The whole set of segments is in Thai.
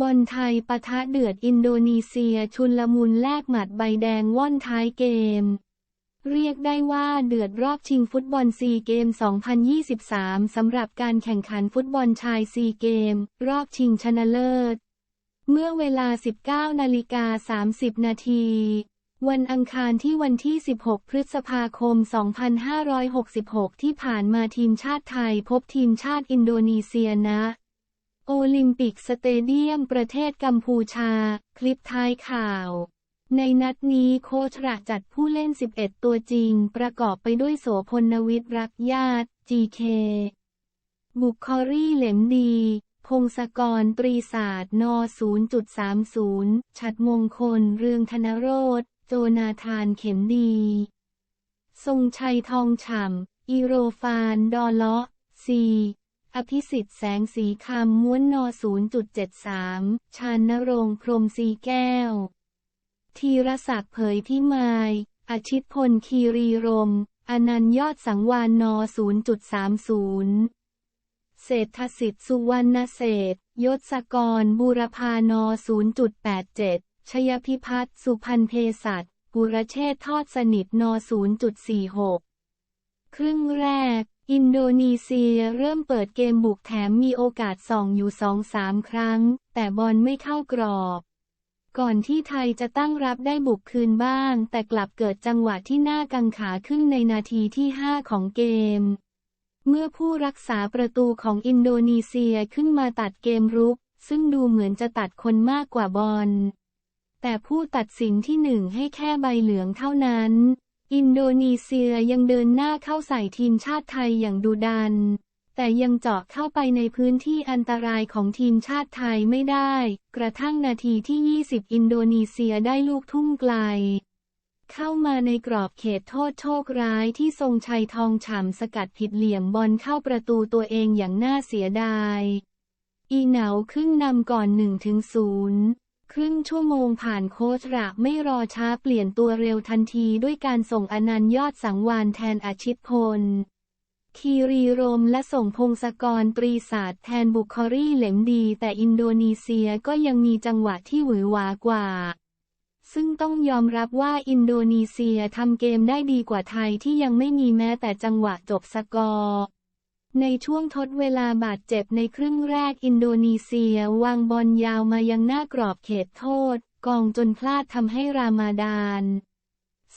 บอลไทยปะทะเดือดอินโดนีเซียชุนลมุนแลกหมัดใบแดงว่อนท้ายเกม เรียกได้ว่าเดือดรอบชิงฟุตบอลซีเกม 2023 สำหรับการแข่งขันฟุตบอลชายซีเกม รอบชิงชนะเลิศ เมื่อเวลา 19นาฬิกา30 นาทีวันอังคารที่วันที่ 16 พฤษภาคม 2566 ที่ผ่านมาทีมชาติไทยพบทีมชาติอินโดนีเซียนะ โอลิมปิกสเตเดียมประเทศกัมพูชา คลิปท้ายข่าว ในนัดนี้โคชระจัดผู้เล่น 11 ตัวจริง ประกอบไปด้วยโสพลนวิทรักญาติ GK บุคคอรี่เหลมดี พงศกรตรีศาสตร์น0.30ชัดมงคลเรืองธนโรธโจนาธานเข็มดี ทรงชัยทองฉ่ำ อีโรฟานดอเลาะซี อภิสิทธิ์แสงสีคำม้วนน0.73 ชานนรงค์พรหมสีแก้ว ธีรศักดิ์เผยพิมายอาชิตพลคีรีรม อนันยอดสังวานน0.30 เศรษฐสิทธิ์สุวรรณเศษยศกรบูรพาน0.87 ชยพิพัฒน์สุพันเพศัตบุรเชษทอดสนิทน0.46 ครึ่งแรก อินโดนีเซียเริ่มเปิดเกมบุกแถมมีโอกาสส่องอยู่สองสามครั้ง แต่บอลไม่เข้ากรอบ ก่อนที่ไทยจะตั้งรับได้บุกคืนบ้าง แต่กลับเกิดจังหวะที่น่ากังขาขึ้นในนาทีที่ 5 ของเกม เมื่อผู้รักษาประตูของอินโดนีเซียขึ้นมาตัดเกมรุก ซึ่งดูเหมือนจะตัดคนมากกว่าบอลแต่ผู้ตัดสินที่หนึ่งให้แค่ใบเหลืองเท่านั้น อินโดนีเซียยังเดินหน้าเข้าใส่ทีมชาติไทยอย่างดุดัน แต่ยังเจาะเข้าไปในพื้นที่อันตรายของทีมชาติไทยไม่ได้ กระทั่งนาทีที่ 20 อินโดนีเซียได้ลูกทุ่มไกล เข้ามาในกรอบเขตโทษโชคร้ายที่ทรงชัยทองฉ่ำสกัดผิดเหลี่ยมบอลเข้าประตูตัวเองอย่างน่าเสียดาย อีเหนาขึ้นนำก่อน1ถึง0 ครึ่งชั่วโมงผ่านโค้ชระไม่รอช้าเปลี่ยนตัวเร็วทันทีด้วยการส่งอนันต์ยอดสังวานแทนอาชิตพล คีรีรมและส่งพงศกรตรีศาสตร์แทนบุคคอรี่เหลมดี แต่อินโดนีเซียก็ยังมีจังหวะที่หวือหวากว่า ซึ่งต้องยอมรับว่าอินโดนีเซียทำเกมได้ดีกว่าไทยที่ยังไม่มีแม้แต่จังหวะจบสกอร์ ในช่วงทดเวลาบาดเจ็บในครึ่งแรกอินโดนีเซียวางบอลยาวมายังหน้ากรอบเขตโทษ กองจนพลาดทำให้รามาดาน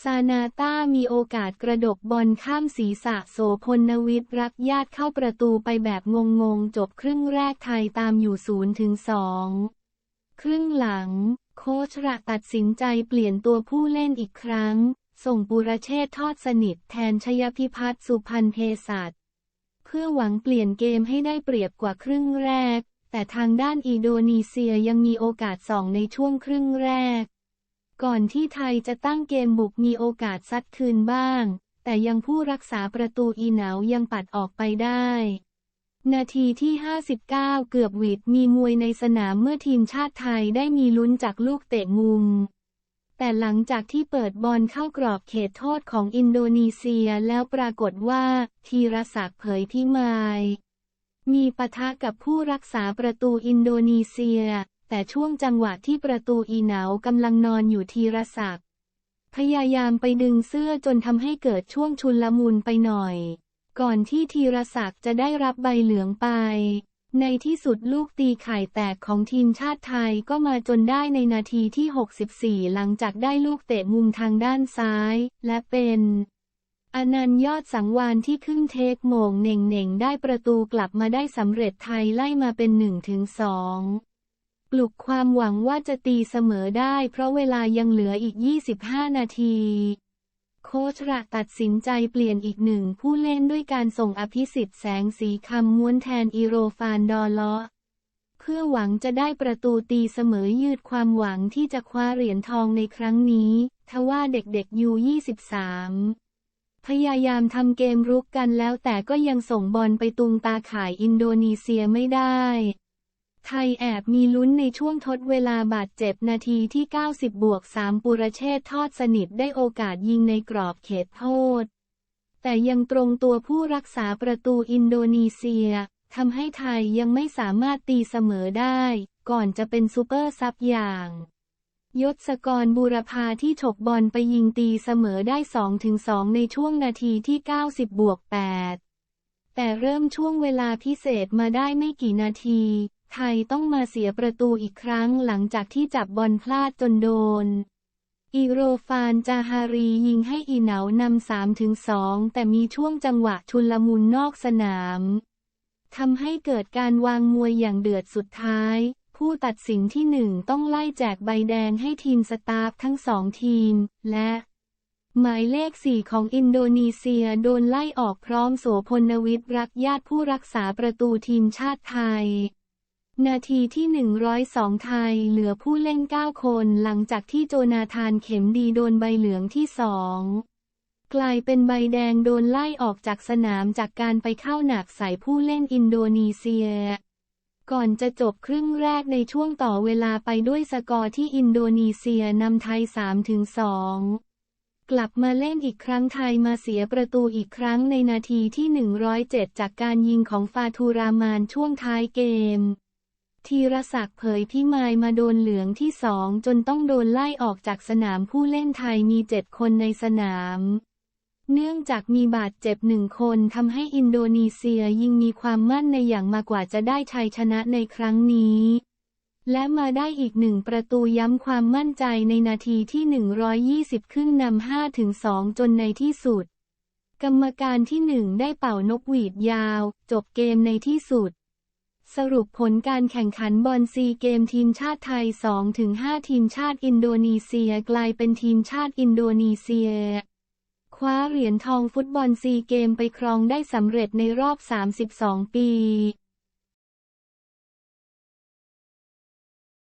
ซานาต้ามีโอกาสกระดกบอลข้ามศีรษะโสพลนวิทรักญาติเข้าประตูไปแบบงงๆ จบครึ่งแรกไทยตามอยู่0ถึง2ครึ่งหลัง โค้ชระตัดสินใจเปลี่ยนตัวผู้เล่นอีกครั้ง ส่งปุรเชษทอดสนิทแทนชยพิพัฒน์สุพันเพศัตเพื่อหวังเปลี่ยนเกมให้ได้เปรียบกว่าครึ่งแรก แต่ทางด้านอินโดนีเซียยังมีโอกาสสองในช่วงครึ่งแรก ก่อนที่ไทยจะตั้งเกมบุกมีโอกาสซัดคืนบ้าง แต่ยังผู้รักษาประตูอีเหนายังปัดออกไปได้นาทีที่ 59 เกือบหวิดมีมวยในสนามเมื่อทีมชาติไทยได้มีลุ้นจากลูกเตะมุม แต่หลังจากที่เปิดบอลเข้ากรอบเขตโทษของอินโดนีเซียแล้วปรากฏว่าธีรศักดิ์เผยพิมาย มีปะทะกับผู้รักษาประตูอินโดนีเซีย แต่ช่วงจังหวะที่ประตูอีเหนากำลังนอนอยู่ธีรศักดิ์พยายามไปดึงเสื้อจนทำให้เกิดช่วงชุนละมุนไปหน่อย ก่อนที่ธีรศักดิ์จะได้รับใบเหลืองไป ในที่สุดลูกตีไข่แตกของทีมชาติไทยก็มาจนได้ในนาทีที่ 64 หลังจากได้ลูกเตะมุมทางด้านซ้าย และเป็นอนันต์ยอดสังวานที่ขึ้นเทคโมงเน่งเน่งได้ประตูกลับมาได้สำเร็จไทยไล่มาเป็น1ถึง2ปลุกความหวังว่าจะตีเสมอได้เพราะเวลายังเหลืออีก 25 นาที โค้ชระตัดสินใจเปลี่ยนอีกหนึ่งผู้เล่นด้วยการส่งอภิสิทธิ์แสงสีคำม้วนแทนอีโรฟานดอเลาะเพื่อหวังจะได้ประตูตีเสมอยืดความหวังที่จะคว้าเหรียญทองในครั้งนี้ ทว่าเด็กๆยู23 พยายามทำเกมรุกกันแล้วแต่ก็ยังส่งบอลไปตุงตาข่ายอินโดนีเซียไม่ได้ ไทยแอบมีลุ้นในช่วงทดเวลาบาดเจ็บนาทีที่ 90 บวก 3 ปุรเชษทอดสนิทได้โอกาสยิงในกรอบเขตโทษ แต่ยังตรงตัวผู้รักษาประตูอินโดนีเซียทำให้ไทยยังไม่สามารถตีเสมอได้ ก่อนจะเป็นซูเปอร์ซับอย่าง ยศกรบูรพาที่ฉกบอลไปยิงตีเสมอได้ 2-2 ในช่วงนาทีที่ 90 บวก 8 แต่เริ่มช่วงเวลาพิเศษมาได้ไม่กี่นาที ไทยต้องมาเสียประตูอีกครั้งหลังจากที่จับบอลพลาดจนโดน อีโรฟานจาฮารียิงให้อีเหนานำา3ถึง2แต่มีช่วงจังหวะชุลมุนนอกสนามทำให้เกิดการวางมวยอย่างเดือดสุดท้าย ผู้ตัดสินที่หนึ่งต้องไล่แจกใบแดงให้ทีมสตาฟทั้งสองทีม และ หมายเลขสี่ของอินโดนีเซียโดนไล่ออกพร้อมโสพลนวิทย์รักญาติผู้รักษาประตูทีมชาติไทย นาทีที่ 102 ไทยเหลือผู้เล่น 9 คนหลังจากที่โจนาธานเข็มดีโดนใบเหลืองที่สองกลายเป็นใบแดงโดนไล่ออกจากสนามจากการไปเข้าหนักใส่ผู้เล่นอินโดนีเซีย ก่อนจะจบครึ่งแรกในช่วงต่อเวลาไปด้วยสกอร์ที่อินโดนีเซียนำไทย 3-2กลับมาเล่นอีกครั้งไทยมาเสียประตูอีกครั้งในนาทีที่ 107 จากการยิงของฟาทูรามานช่วงท้ายเกม ธีรศักดิ์เผยพิมายมาโดนเหลืองที่สองจนต้องโดนไล่ออกจากสนามผู้เล่นไทยมีเจ็ดคนในสนาม เนื่องจากมีบาดเจ็บหนึ่งคนทำให้อินโดนีเซียยิ่งมีความมั่นในอย่างมากกว่าจะได้ชัยชนะในครั้งนี้ และมาได้อีกหนึ่งประตูย้ำความมั่นใจในนาทีที่ 120ครึ่งนำ5ถึง2จนในที่สุด กรรมการที่หนึ่งได้เป่านกหวีดยาว จบเกมในที่สุด สรุปผลการแข่งขันบอลซีเกมทีมชาติไทย 2-5 ทีมชาติอินโดนีเซียกลายเป็นทีมชาติอินโดนีเซีย คว้าเหรียญทองฟุตบอลซีเกมไปครองได้สำเร็จในรอบ 32 ปี